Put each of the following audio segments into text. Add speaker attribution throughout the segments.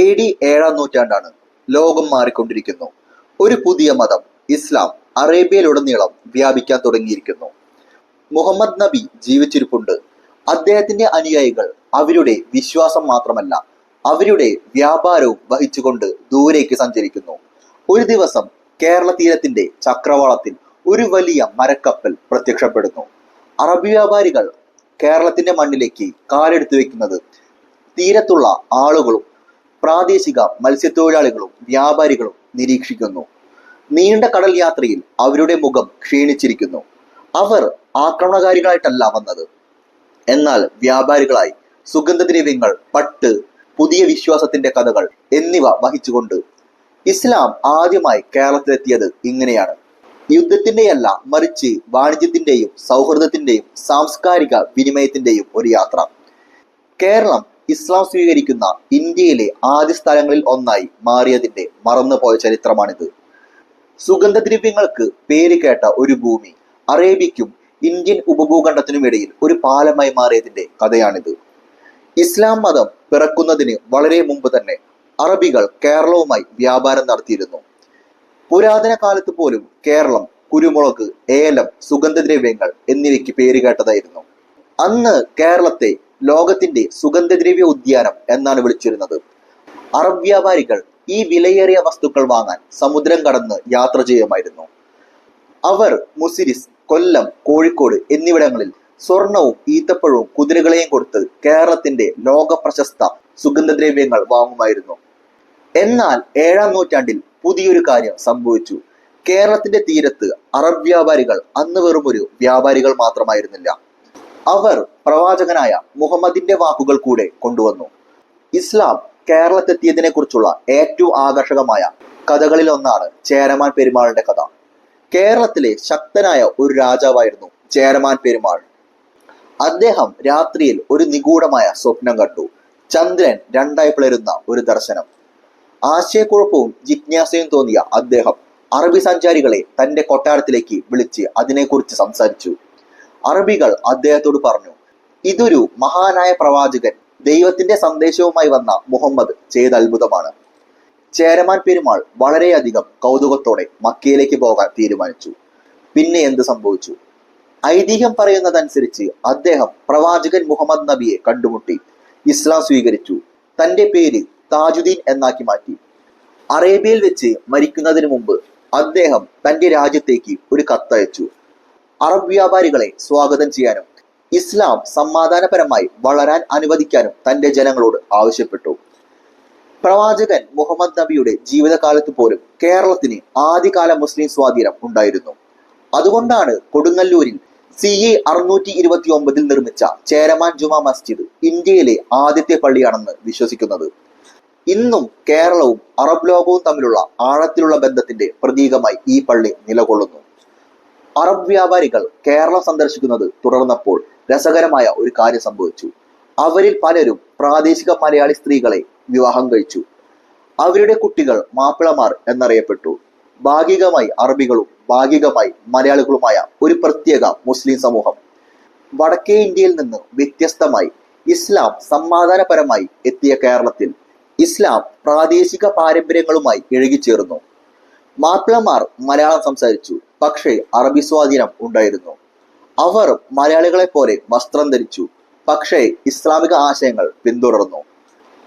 Speaker 1: A D ഏഴാം നൂറ്റാണ്ടാണ് ലോകം മാറിക്കൊണ്ടിരിക്കുന്നു. ഒരു പുതിയ മതം ഇസ്ലാം അറേബ്യയിലുടനീളം വ്യാപിക്കാൻ തുടങ്ങിയിരിക്കുന്നു. മുഹമ്മദ് നബി ജീവിച്ചിരിപ്പുണ്ട്. അദ്ദേഹത്തിന്റെ അനുയായികൾ അവരുടെ വിശ്വാസം മാത്രമല്ല അവരുടെ വ്യാപാരവും വഹിച്ചുകൊണ്ട് ദൂരേക്ക് സഞ്ചരിക്കുന്നു. ഒരു ദിവസം കേരള തീരത്തിന്റെ ചക്രവാളത്തിൽ ഒരു വലിയ മരക്കപ്പൽ പ്രത്യക്ഷപ്പെടുന്നു. അറബി വ്യാപാരികൾ കേരളത്തിന്റെ മണ്ണിലേക്ക് കാലെടുത്തു വെക്കുന്നത് തീരത്തുള്ള ആളുകളും പ്രാദേശിക മത്സ്യത്തൊഴിലാളികളും വ്യാപാരികളും നിരീക്ഷിക്കുന്നു. നീണ്ട കടൽ യാത്രയിൽ അവരുടെ മുഖം ക്ഷീണിച്ചിരിക്കുന്നു. അവർ ആക്രമണകാരികളായിട്ടല്ല വന്നത്. എന്നാൽ വ്യാപാരികളായി സുഗന്ധദ്രവ്യങ്ങൾ പട്ട് പുതിയ വിശ്വാസത്തിന്റെ കഥകൾ എന്നിവ വഹിച്ചുകൊണ്ട് ഇസ്ലാം ആദ്യമായി കേരളത്തിലെത്തിയത് ഇങ്ങനെയാണ്. യുദ്ധത്തിന്റെയല്ല മറിച്ച് വാണിജ്യത്തിന്റെയും സൗഹൃദത്തിന്റെയും സാംസ്കാരിക വിനിമയത്തിന്റെയും ഒരു യാത്ര. കേരളം ഇസ്ലാം സ്വീകരിക്കുന്ന ഇന്ത്യയിലെ ആദ്യ സ്ഥലങ്ങളിൽ ഒന്നായി മാറിയതിന്റെ മറന്നുപോയ ചരിത്രമാണിത്. സുഗന്ധദ്രവ്യങ്ങൾക്ക് പേര് കേട്ട ഒരു ഭൂമി അറേബ്യയ്ക്കും ഇന്ത്യൻ ഉപഭൂഖണ്ഡത്തിനുമിടയിൽ ഒരു പാലമായി മാറിയതിന്റെ കഥയാണിത്. ഇസ്ലാം മതം പിറക്കുന്നതിന് വളരെ മുമ്പ് തന്നെ അറബികൾ കേരളവുമായി വ്യാപാരം നടത്തിയിരുന്നു. പുരാതന കാലത്ത് പോലും കേരളം കുരുമുളക് ഏലം സുഗന്ധദ്രവ്യങ്ങൾ എന്നിവയ്ക്ക് പേര് കേട്ടതായിരുന്നു. അന്ന് കേരളത്തെ ലോകത്തിന്റെ സുഗന്ധദ്രവ്യ ഉദ്യാനം എന്നാണ് വിളിച്ചിരുന്നത്. അറബ് വ്യാപാരികൾ ഈ വിലയേറിയ വസ്തുക്കൾ വാങ്ങാൻ സമുദ്രം കടന്ന് യാത്ര ചെയ്യുമായിരുന്നു. അവർ മുസിരിസ് കൊല്ലം കോഴിക്കോട് എന്നിവിടങ്ങളിൽ സ്വർണവും ഈത്തപ്പഴവും കുതിരകളെയും കൊടുത്ത് കേരളത്തിന്റെ ലോക പ്രശസ്ത സുഗന്ധദ്രവ്യങ്ങൾ വാങ്ങുമായിരുന്നു. എന്നാൽ ഏഴാം നൂറ്റാണ്ടിൽ പുതിയൊരു കാര്യം സംഭവിച്ചു. കേരളത്തിന്റെ തീരത്ത് അറബ് വ്യാപാരികൾ അന്ന് വെറുമൊരു വ്യാപാരികൾ മാത്രമായിരുന്നില്ല. അവർ പ്രവാചകനായ മുഹമ്മദിന്റെ വാക്കുകൾ കൂടെ കൊണ്ടുവന്നു. ഇസ്ലാം കേരളത്തെത്തിയതിനെ കുറിച്ചുള്ള ഏറ്റവും ആകർഷകമായ കഥകളിൽ ഒന്നാണ് ചേരമാൻ പെരുമാളിന്റെ കഥ. കേരളത്തിലെ ശക്തനായ ഒരു രാജാവായിരുന്നു ചേരമാൻ പെരുമാൾ. അദ്ദേഹം രാത്രിയിൽ ഒരു നിഗൂഢമായ സ്വപ്നം കണ്ടു. ചന്ദ്രൻ രണ്ടായി പിളരുന്ന ഒരു ദർശനം. ആശയക്കുഴപ്പവും ജിജ്ഞാസയും തോന്നിയ അദ്ദേഹം അറബി സഞ്ചാരികളെ തന്റെ കൊട്ടാരത്തിലേക്ക് വിളിച്ച് അതിനെക്കുറിച്ച് സംസാരിച്ചു. അറബികൾ അദ്ദേഹത്തോട് പറഞ്ഞു ഇതൊരു മഹാനായ പ്രവാചകൻ ദൈവത്തിന്റെ സന്ദേശവുമായി വന്ന മുഹമ്മദ് ചെയ്ത അത്ഭുതമാണ്. ചേരമാൻ പെരുമാൾ വളരെയധികം കൗതുകത്തോടെ മക്കയിലേക്ക് പോകാൻ തീരുമാനിച്ചു. പിന്നെ എന്ത് സംഭവിച്ചു? ഐതിഹ്യം പറയുന്നതനുസരിച്ച് അദ്ദേഹം പ്രവാചകൻ മുഹമ്മദ് നബിയെ കണ്ടുമുട്ടി ഇസ്ലാം സ്വീകരിച്ചു തന്റെ പേര് താജുദ്ദീൻ എന്നാക്കി മാറ്റി. അറേബ്യയിൽ വെച്ച് മരിക്കുന്നതിന് മുമ്പ് അദ്ദേഹം തന്റെ രാജ്യത്തേക്ക് ഒരു കത്തയച്ചു. അറബ് വ്യാപാരികളെ സ്വാഗതം ചെയ്യാനും ഇസ്ലാം സമാധാനപരമായി വളരാൻ അനുവദിക്കാനും തന്റെ ജനങ്ങളോട് ആവശ്യപ്പെട്ടു. പ്രവാചകൻ മുഹമ്മദ് നബിയുടെ ജീവിതകാലത്ത് പോലും കേരളത്തിന് ആദ്യകാല മുസ്ലിം സ്വാധീനം ഉണ്ടായിരുന്നു. അതുകൊണ്ടാണ് കൊടുങ്ങല്ലൂരിൽ സി എ അറുന്നൂറ്റി ഇരുപത്തി ഒമ്പതിൽ നിർമ്മിച്ച ചേരമാൻ ജുമാ മസ്ജിദ് ഇന്ത്യയിലെ ആദ്യത്തെ പള്ളിയാണെന്ന് വിശ്വസിക്കുന്നത്. ഇന്നും കേരളവും അറബ് ലോകവും തമ്മിലുള്ള ആഴത്തിലുള്ള ബന്ധത്തിന്റെ പ്രതീകമായി ഈ പള്ളി നിലകൊള്ളുന്നു. അറബ് വ്യാപാരികൾ കേരളം സന്ദർശിക്കുന്നത് തുടർന്നപ്പോൾ രസകരമായ ഒരു കാര്യം സംഭവിച്ചു. അവരിൽ പലരും പ്രാദേശിക മലയാളി സ്ത്രീകളെ വിവാഹം കഴിച്ചു. അവരുടെ കുട്ടികൾ മാപ്പിളമാർ എന്നറിയപ്പെട്ടു. ഭാഗികമായി അറബികളും ഭാഗികമായി മലയാളികളുമായ ഒരു പ്രത്യേക മുസ്ലിം സമൂഹം. വടക്കേ ഇന്ത്യയിൽ നിന്ന് വ്യത്യസ്തമായി ഇസ്ലാം സമാധാനപരമായി എത്തിയ കേരളത്തിൽ ഇസ്ലാം പ്രാദേശിക പാരമ്പര്യങ്ങളുമായി ഇഴുകിച്ചേർന്നു. മാപ്പിളമാർ മലയാളം സംസാരിച്ചു. പക്ഷേ അറബി സ്വാധീനം ഉണ്ടായിരുന്നു. അവർ മലയാളികളെ പോലെ വസ്ത്രം ധരിച്ചു പക്ഷേ ഇസ്ലാമിക ആശയങ്ങൾ പിന്തുടർന്നു.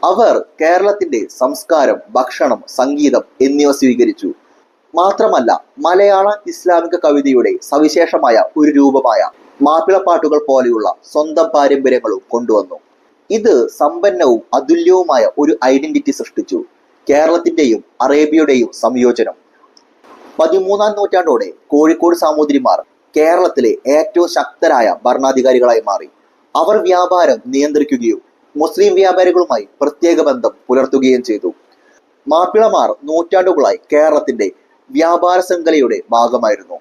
Speaker 1: അവർ കേരളത്തിന്റെ സംസ്കാരം ഭക്ഷണം സംഗീതം എന്നിവ സ്വീകരിച്ചു. മാത്രമല്ല മലയാള ഇസ്ലാമിക കവിതയുടെ സവിശേഷമായ ഒരു രൂപമായ മാപ്പിളപ്പാട്ടുകൾ പോലെയുള്ള സ്വന്തം പാരമ്പര്യങ്ങളും കൊണ്ടുവന്നു. ഇത് സമ്പന്നവും അതുല്യവുമായ ഒരു ഐഡന്റിറ്റി സൃഷ്ടിച്ചു. കേരളത്തിന്റെയും അറേബ്യയുടെയും സംയോജനം. പതിമൂന്നാം നൂറ്റാണ്ടോടെ കോഴിക്കോട് സാമൂതിരിമാർ കേരളത്തിലെ ഏറ്റവും ശക്തരായ ഭരണാധികാരികളായി മാറി. അവർ വ്യാപാരം നിയന്ത്രിക്കുകയും മുസ്ലിം വ്യാപാരികളുമായി പ്രത്യേക ബന്ധം പുലർത്തുകയും ചെയ്തു. മാപ്പിളമാർ നൂറ്റാണ്ടുകളായി കേരളത്തിന്റെ വ്യാപാര ശൃംഖലയുടെ ഭാഗമായിരുന്നു.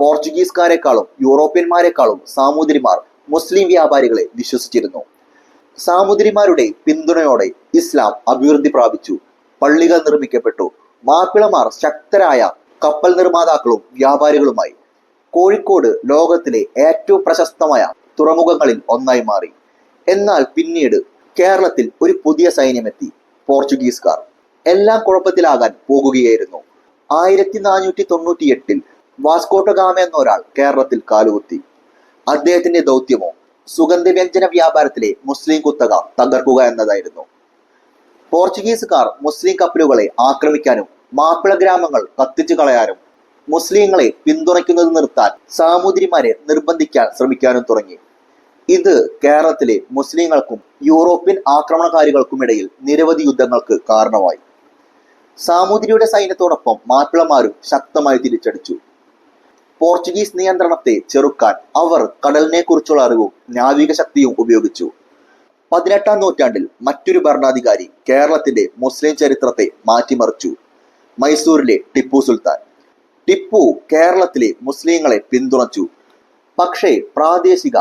Speaker 1: പോർച്ചുഗീസുകാരെക്കാളും യൂറോപ്യന്മാരെക്കാളും സാമൂതിരിമാർ മുസ്ലിം വ്യാപാരികളെ വിശ്വസിച്ചിരുന്നു. സാമൂതിരിമാരുടെ പിന്തുണയോടെ ഇസ്ലാം അഭിവൃദ്ധി പ്രാപിച്ചു. പള്ളികൾ നിർമ്മിക്കപ്പെട്ടു. മാപ്പിളമാർ ശക്തരായ കപ്പൽ നിർമ്മാതാക്കളും വ്യാപാരികളുമായി കോഴിക്കോട് ലോകത്തിലെ ഏറ്റവും പ്രശസ്തമായ തുറമുഖങ്ങളിൽ ഒന്നായി മാറി. എന്നാൽ പിന്നീട് കേരളത്തിൽ ഒരു പുതിയ സൈന്യമെത്തി പോർച്ചുഗീസുകാർ. എല്ലാം കുഴപ്പത്തിലാകാൻ പോകുകയായിരുന്നു. ആയിരത്തി നാനൂറ്റി തൊണ്ണൂറ്റി എട്ടിൽ വാസ്കോട്ടഗാമ എന്നൊരാൾ കേരളത്തിൽ കാലുകുത്തി. അദ്ദേഹത്തിന്റെ ദൗത്യമോ സുഗന്ധവ്യഞ്ജന വ്യാപാരത്തിലെ മുസ്ലിം കുത്തക തകർക്കുക എന്നതായിരുന്നു. പോർച്ചുഗീസുകാർ മുസ്ലിം കപ്പലുകളെ ആക്രമിക്കാനും മാപ്പിള ഗ്രാമങ്ങൾ കത്തിച്ചു കളയാനും മുസ്ലിങ്ങളെ പിന്തുണയ്ക്കുന്നത് നിർത്താൻ സാമൂതിരിമാരെ നിർബന്ധിക്കാൻ ശ്രമിക്കാനും തുടങ്ങി. ഇത് കേരളത്തിലെ മുസ്ലിങ്ങൾക്കും യൂറോപ്യൻ ആക്രമണകാരികൾക്കുമിടയിൽ നിരവധി യുദ്ധങ്ങൾക്ക് കാരണമായി. സാമൂതിരിയുടെ സൈന്യത്തോടൊപ്പം മാപ്പിളമാരും ശക്തമായി തിരിച്ചടിച്ചു. പോർച്ചുഗീസ് നിയന്ത്രണത്തെ ചെറുക്കാൻ അവർ കടലിനെ കുറിച്ചുള്ള അറിവും നാവിക ശക്തിയും ഉപയോഗിച്ചു. പതിനെട്ടാം നൂറ്റാണ്ടിൽ മറ്റൊരു ഭരണാധികാരി കേരളത്തിന്റെ മുസ്ലിം ചരിത്രത്തെ മാറ്റിമറിച്ചു. മൈസൂരിലെ ടിപ്പു സുൽത്താൻ. ടിപ്പു കേരളത്തിലെ മുസ്ലിങ്ങളെ പിന്തുണച്ചു. പക്ഷേ പ്രാദേശിക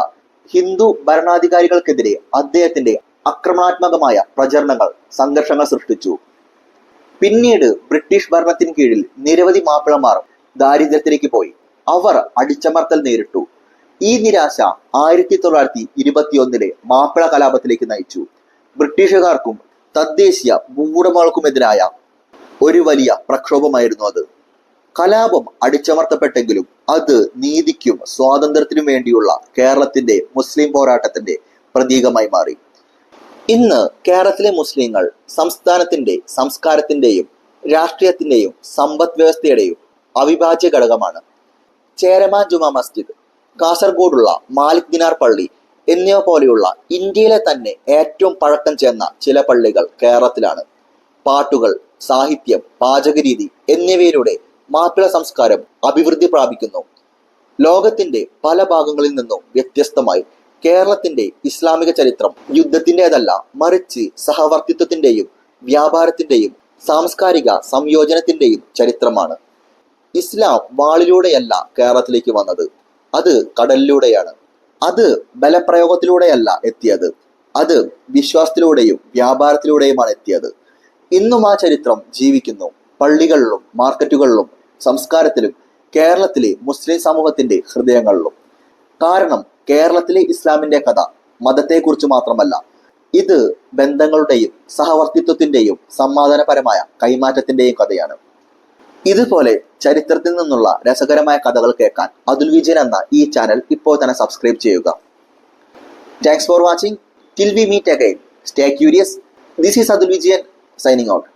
Speaker 1: ഹിന്ദു ഭരണാധികാരികൾക്കെതിരെ അദ്ദേഹത്തിന്റെ ആക്രമണാത്മകമായ പ്രചരണങ്ങൾ സംഘർഷങ്ങൾ സൃഷ്ടിച്ചു. പിന്നീട് ബ്രിട്ടീഷ് ഭരണത്തിന് കീഴിൽ നിരവധി മാപ്പിളമാർ ദാരിദ്ര്യത്തിലേക്ക് പോയി. അവർ അടിച്ചമർത്തൽ നേരിട്ടു. ഈ നിരാശ ആയിരത്തി തൊള്ളായിരത്തി ഇരുപത്തിയൊന്നിലെ മാപ്പിള കലാപത്തിലേക്ക് നയിച്ചു. ബ്രിട്ടീഷുകാർക്കും തദ്ദേശീയ ഭൂവുടമകൾക്കുമെതിരായ ഒരു വലിയ പ്രക്ഷോഭമായിരുന്നു അത്. കലാപം അടിച്ചമർത്തപ്പെട്ടെങ്കിലും അത് നീതിക്കും സ്വാതന്ത്ര്യത്തിനും വേണ്ടിയുള്ള കേരളത്തിന്റെ മുസ്ലിം പോരാട്ടത്തിന്റെ പ്രതീകമായി മാറി. ഇന്ന് കേരളത്തിലെ മുസ്ലിങ്ങൾ സംസ്ഥാനത്തിന്റെ സംസ്കാരത്തിന്റെയും രാഷ്ട്രീയത്തിന്റെയും സമ്പദ് വ്യവസ്ഥയുടെയും അവിഭാജ്യ ഘടകമാണ്. ചേരമാൻ ജുമാ മസ്ജിദ് കാസർഗോഡുള്ള മാലിക് ദിനാർ പള്ളി എന്നിവ പോലെയുള്ള ഇന്ത്യയിലെ തന്നെ ഏറ്റവും പഴക്കം ചെന്ന ചില പള്ളികൾ കേരളത്തിലാണ്. പാട്ടുകൾ സാഹിത്യം പാചകരീതി എന്നിവയിലൂടെ മാപ്പിള സംസ്കാരം അഭിവൃദ്ധി പ്രാപിക്കുന്നു. ലോകത്തിന്റെ പല ഭാഗങ്ങളിൽ നിന്നും വ്യത്യസ്തമായി കേരളത്തിന്റെ ഇസ്ലാമിക ചരിത്രം യുദ്ധത്തിന്റെതല്ല മറിച്ച് സഹവർത്തിത്വത്തിന്റെയും വ്യാപാരത്തിന്റെയും സാംസ്കാരിക സംയോജനത്തിന്റെയും ചരിത്രമാണ്. ഇസ്ലാം വാളിലൂടെയല്ല കേരളത്തിലേക്ക് വന്നത് അത് കടലിലൂടെയാണ്. അത് ബലപ്രയോഗത്തിലൂടെയല്ല എത്തിയത് അത് വിശ്വാസത്തിലൂടെയും വ്യാപാരത്തിലൂടെയുമാണ് എത്തിയത്. ഇന്നും ആ ചരിത്രം ജീവിക്കുന്നു. പള്ളികളിലും മാർക്കറ്റുകളിലും സംസ്കാരത്തിലും കേരളത്തിലെ മുസ്ലിം സമൂഹത്തിന്റെ ഹൃദയങ്ങളിലും. കാരണം കേരളത്തിലെ ഇസ്ലാമിന്റെ കഥ മതത്തെക്കുറിച്ച് മാത്രമല്ല ഇത് ബന്ധങ്ങളുടെയും സഹവർത്തിത്വത്തിന്റെയും സമാധാനപരമായ കൈമാറ്റത്തിന്റെയും കഥയാണ്. ഇതുപോലെ ചരിത്രത്തിൽ നിന്നുള്ള രസകരമായ കഥകൾ കേൾക്കാൻ അതുൽ വിജയൻ എന്ന ഈ ചാനൽ ഇപ്പോൾ തന്നെ സബ്സ്ക്രൈബ് ചെയ്യുക. Thanks for watching till we meet again stay curious this is Atul Vijayan signing out.